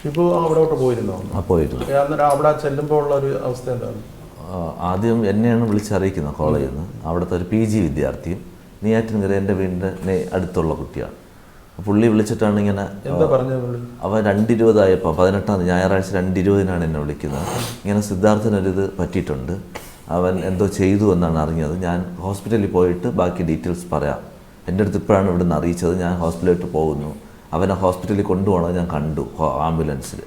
ഷിബു അവിടോട്ട് പോയിരുന്നോ? ആ പോയിരുന്നു. അന്നേരം അവിടെ ചെല്ലുമ്പോൾ ഉള്ള ഒരു അവസ്ഥ എന്താണ്? ആദ്യം എന്നെയാണ് വിളിച്ചറിയിക്കുന്നത് കോളേജിൽ നിന്ന്. അവിടുത്തെ ഒരു പി ജി വിദ്യാർത്ഥിയും നെയ്യാറ്റിൻകര എന്റെ വീടിന്റെ അടുത്തുള്ള കുട്ടിയാണ്. പുള്ളി വിളിച്ചിട്ടാണ് ഇങ്ങനെ? അവൻ രണ്ടിരുപതായപ്പോൾ പതിനെട്ടാം തീയതി ഞായറാഴ്ച രണ്ടിരുപതിനാണ് എന്നെ വിളിക്കുന്നത്. ഇങ്ങനെ സിദ്ധാർത്ഥനൊരിത് പറ്റിയിട്ടുണ്ട്. അവൻ എന്തോ ചെയ്തു എന്നാണ് അറിഞ്ഞത്. ഞാൻ ഹോസ്പിറ്റലിൽ പോയിട്ട് ബാക്കി ഡീറ്റെയിൽസ് പറയാം. എന്റെ അടുത്ത് ഇപ്പോഴാണ് ഇവിടെ നിന്ന് അറിയിച്ചത്. ഞാൻ ഹോസ്പിറ്റലിലോട്ട് പോകുന്നു. അവനെ ഹോസ്പിറ്റലിൽ കൊണ്ടുപോകണത് ഞാൻ കണ്ടു ആംബുലൻസിൽ.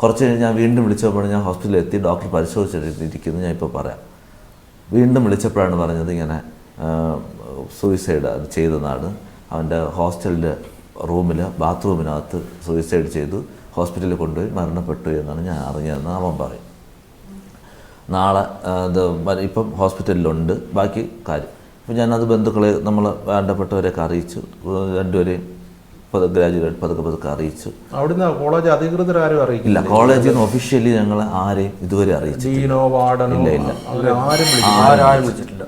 കുറച്ച് കഴിഞ്ഞ് ഞാൻ വീണ്ടും വിളിച്ചപ്പോൾ ഞാൻ ഹോസ്പിറ്റലിൽ എത്തി ഡോക്ടർ പരിശോധിച്ചിരിക്കുന്നു ഞാൻ ഇപ്പോൾ പറയാം. വീണ്ടും വിളിച്ചപ്പോഴാണ് പറഞ്ഞത് ഇങ്ങനെ സൂയിസൈഡ് ചെയ്തതാണ്. അവന്റെ ഹോസ്റ്റലിന്റെ റൂമിൽ ബാത്റൂമിനകത്ത് സൂയിസൈഡ് ചെയ്തു ഹോസ്പിറ്റലിൽ കൊണ്ടുപോയി മരണപ്പെട്ടു എന്നാണ് ഞാൻ അറിഞ്ഞതെന്ന് അവൻ പറയും. നാളെ ഇത് ഇപ്പം ഹോസ്പിറ്റലിലുണ്ട് ബാക്കി കാര്യം. അപ്പം ഞാനത് ബന്ധുക്കളെ നമ്മൾ വേണ്ടപ്പെട്ടവരെയൊക്കെ അറിയിച്ചു രണ്ടുപേരെയും ഗ്രാജുവേറ്റ് പതുക്കെ പതുക്കെ അറിയിച്ചു. അവിടുന്ന് കോളേജ് അധികൃതർ ആരും അറിയിക്കില്ല കോളേജിൽ നിന്ന് ഒഫീഷ്യലി ഞങ്ങൾ ആരെയും ഇതുവരെ അറിയിച്ചു ഡീനോ വാർഡനോ ഇല്ല, ഇല്ല. ആരും വിളിക്കില്ല. ആരാരും വിളിച്ചിട്ടില്ല.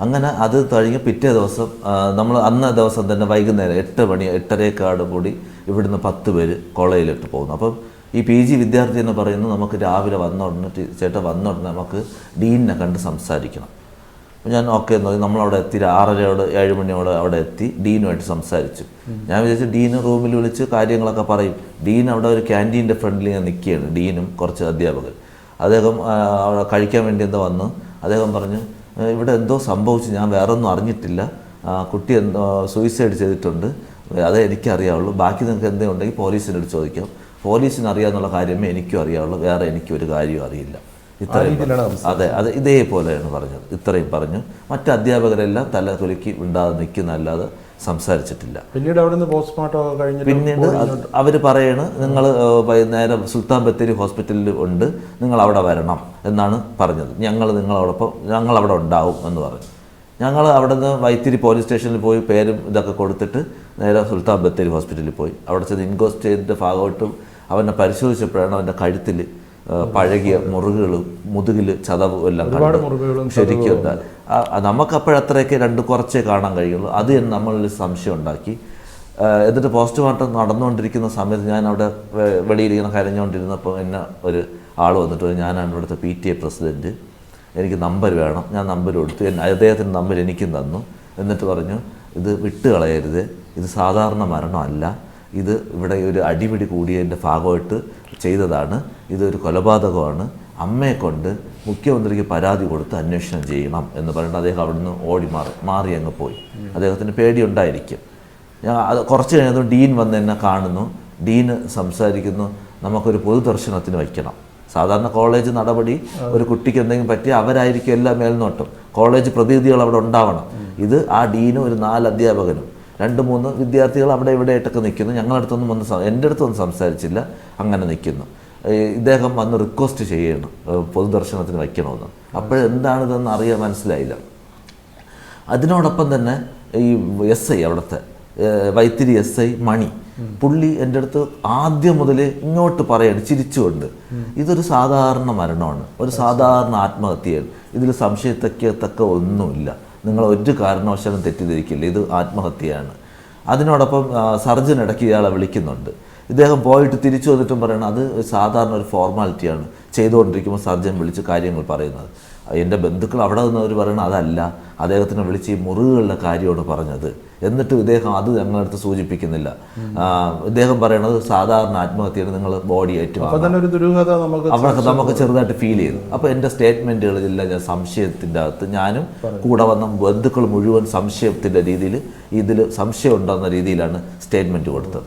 അങ്ങനെ അത് കഴിഞ്ഞ് പിറ്റേ ദിവസം നമ്മൾ അന്ന ദിവസം തന്നെ വൈകുന്നേരം എട്ട് മണി എട്ടരേക്കാട് കൂടി ഇവിടുന്ന് പത്ത് പേര് കോളേജിലിട്ട് പോകുന്നു. അപ്പം ഈ പി ജി വിദ്യാർത്ഥി എന്ന് പറയുന്നത് നമുക്ക് രാവിലെ വന്ന ഉടനെ ടി- ചേട്ടാ വന്ന ഉടനെ നമുക്ക് ഡീനിനെ കണ്ട് സംസാരിക്കണം. ഞാൻ ഓക്കെ എന്ന് പറഞ്ഞ്. നമ്മളവിടെ എത്തി ആറരയോട് ഏഴ് മണിയോട് അവിടെ എത്തി ഡീനുമായിട്ട് സംസാരിച്ചു. ഞാൻ വിചാരിച്ചു ഡീന് റൂമിൽ വിളിച്ച് കാര്യങ്ങളൊക്കെ പറയും. ഡീൻ അവിടെ ഒരു ക്യാന്റീന്റെ ഫ്രണ്ടിൽ ഞാൻ നിൽക്കുകയാണ് ഡീനും കുറച്ച് അധ്യാപകർ അദ്ദേഹം അവിടെ കഴിക്കാൻ വേണ്ടി എന്താ വന്നു. അദ്ദേഹം പറഞ്ഞു ഇവിടെ എന്തോ സംഭവിച്ചു ഞാൻ വേറെ ഒന്നും അറിഞ്ഞിട്ടില്ല കുട്ടി എന്തോ സൂയിസൈഡ് ചെയ്തിട്ടുണ്ട്. അതേ എനിക്കറിയാവുള്ളൂ. ബാക്കി നിങ്ങൾക്ക് എന്തെങ്കിലും ഉണ്ടെങ്കിൽ പോലീസിനോട് ചോദിക്കാം. പോലീസിന് അറിയാമെന്നുള്ള കാര്യമേ എനിക്കും അറിയാവുള്ളൂ. വേറെ എനിക്കൊരു കാര്യവും അറിയില്ല. ഇത്രയും. അതെ അത് ഇതേപോലെയാണ് പറഞ്ഞത്. ഇത്രയും പറഞ്ഞു. മറ്റ് അധ്യാപകരെല്ലാം തല തുലക്കി ഉണ്ടാതെ നിൽക്കുന്നല്ലാതെ സംസാരിച്ചിട്ടില്ല. പിന്നീട് അവിടെ നിന്ന് പോസ്റ്റ്മോർട്ടം കഴിഞ്ഞ് പിന്നീട് അവർ പറയണ് നിങ്ങൾ നേരെ സുൽത്താൻ ബത്തേരി ഹോസ്പിറ്റലിൽ ഉണ്ട്. നിങ്ങൾ അവിടെ വരണം എന്നാണ് പറഞ്ഞത്. ഞങ്ങൾ നിങ്ങളോടൊപ്പം ഞങ്ങൾ അവിടെ ഉണ്ടാവും എന്ന് പറഞ്ഞു. ഞങ്ങൾ അവിടെ നിന്ന് വൈത്തിരി പോലീസ് സ്റ്റേഷനിൽ പോയി പേരും ഇതൊക്കെ കൊടുത്തിട്ട് നേരെ സുൽത്താൻ ബത്തേരി ഹോസ്പിറ്റലിൽ പോയി. അവിടെ ചെന്ന് ഇൻക്വസ്റ്റ് ചെയ്തിന്റെ ഭാഗമായിട്ടും അവനെ പരിശോധിച്ചപ്പോഴാണ് അവന്റെ കഴുത്തിൽ പഴകിയ മുറിവുകളും മുതുകിൽ ചതവും എല്ലാം കണ്ടു ശരിക്കും നമുക്കപ്പോഴത്രയൊക്കെ രണ്ട് കുറച്ചേ കാണാൻ കഴിയുള്ളൂ. അത് നമ്മളിൽ സംശയം ഉണ്ടാക്കി. എന്നിട്ട് പോസ്റ്റ്മോർട്ടം നടന്നുകൊണ്ടിരിക്കുന്ന സമയത്ത് ഞാൻ അവിടെ വെളിയിലിങ്ങനെ കരഞ്ഞുകൊണ്ടിരുന്നപ്പോൾ എന്നെ ഒരു ആൾ വന്നിട്ട് ഞാനാണ് ഇവിടുത്തെ പി ടി എ പ്രസിഡന്റ് എനിക്ക് നമ്പർ വേണം. ഞാൻ നമ്പർ കൊടുത്തു. എന്നെ- അദ്ദേഹത്തിന്റെ നമ്പർ എനിക്കും തന്നു. എന്നിട്ട് പറഞ്ഞു ഇത് വിട്ട് കളയരുത് ഇത് സാധാരണ മരണമല്ല. ഇത് ഇവിടെ ഒരു അടിപിടി കൂടിയതിന്റെ ഭാഗമായിട്ട് ചെയ്തതാണ്. ഇതൊരു കൊലപാതകമാണ്. അമ്മയെ കൊണ്ട് മുഖ്യമന്ത്രിക്ക് പരാതി കൊടുത്ത് അന്വേഷണം ചെയ്യണം എന്ന് പറഞ്ഞിട്ട് അദ്ദേഹം അവിടുന്ന് ഓടി മാറി മാറി അങ്ങ് പോയി. അദ്ദേഹത്തിന് പേടിയുണ്ടായിരിക്കും. ഞാൻ അത് കുറച്ച് കഴിഞ്ഞതും ഡീൻ വന്ന് എന്നെ കാണുന്നു. ഡീന് സംസാരിക്കുന്നു നമുക്കൊരു പൊതുദർശനത്തിന് വയ്ക്കണം. സാധാരണ കോളേജ് നടപടി ഒരു കുട്ടിക്ക് എന്തെങ്കിലും പറ്റിയാൽ അവരായിരിക്കും എല്ലാ മേൽനോട്ടം. കോളേജ് പ്രതിനിധികൾ അവിടെ ഉണ്ടാവണം. ഇത് ആ ഡീനും ഒരു നാല് അധ്യാപകനും. രണ്ട് മൂന്ന് വിദ്യാർത്ഥികൾ അവിടെ ഇവിടെ ആയിട്ടൊക്കെ നിൽക്കുന്നു. ഞങ്ങളുടെ അടുത്തൊന്നും വന്ന് എന്റെ അടുത്തൊന്നും സംസാരിച്ചില്ല. അങ്ങനെ നിൽക്കുന്നു. ഇദ്ദേഹം വന്ന് റിക്വസ്റ്റ് ചെയ്യണം. പൊതുദർശനത്തിന് വയ്ക്കണമെന്ന്. അപ്പോഴെന്താണിതെന്ന് അറിയാൻ മനസ്സിലായില്ല. അതിനോടൊപ്പം തന്നെ ഈ എസ് ഐ അവിടുത്തെ വൈത്തിരി എസ് ഐ മണി പുള്ളി എന്റെ അടുത്ത് ആദ്യം മുതൽ ഇങ്ങോട്ട് പറയാണ് ചിരിച്ചുകൊണ്ട്. ഇതൊരു സാധാരണ മരണമാണ്. ഒരു സാധാരണ ആത്മഹത്യയാണ്. ഇതിൽ സംശയത്തക്കത്തക്ക ഒന്നുമില്ല. നിങ്ങൾ ഒരു കാരണവശാലും തെറ്റിദ്ധരിക്കില്ല. ഇത് ആത്മഹത്യയാണ്. അതിനോടൊപ്പം സർജൻ ഇടയ്ക്ക് ഇയാളെ വിളിക്കുന്നുണ്ട്. ഇദ്ദേഹം പോയിട്ട് തിരിച്ചു വന്നിട്ടും പറയണം. അത് സാധാരണ ഒരു ഫോർമാലിറ്റിയാണ്. ചെയ്തുകൊണ്ടിരിക്കുമ്പോൾ സർജൻ വിളിച്ച് കാര്യങ്ങൾ പറയുന്നത്. എന്റെ ബന്ധുക്കൾ അവിടെ നിന്നവർ പറയണം അതല്ല. അദ്ദേഹത്തിനെ വിളിച്ച് ഈ മുറിവുകളുടെ കാര്യമാണ് പറഞ്ഞത്. എന്നിട്ടും ഇദ്ദേഹം അത് ഞങ്ങളടുത്ത് സൂചിപ്പിക്കുന്നില്ല. ഇദ്ദേഹം പറയണത് സാധാരണ ആത്മഹത്യയാണ് നിങ്ങൾ ബോഡി ഏറ്റവും അവർക്ക് നമുക്ക് ചെറുതായിട്ട് ഫീൽ ചെയ്തു. അപ്പോൾ എന്റെ സ്റ്റേറ്റ്മെന്റുകളിലെല്ലാം ഞാൻ സംശയത്തിന്റെ അകത്ത് ഞാനും കൂടെ വന്ന ബന്ധുക്കൾ മുഴുവൻ സംശയത്തിന്റെ രീതിയിൽ ഇതിൽ സംശയം ഉണ്ടെന്ന രീതിയിലാണ് സ്റ്റേറ്റ്മെന്റ് കൊടുത്തത്.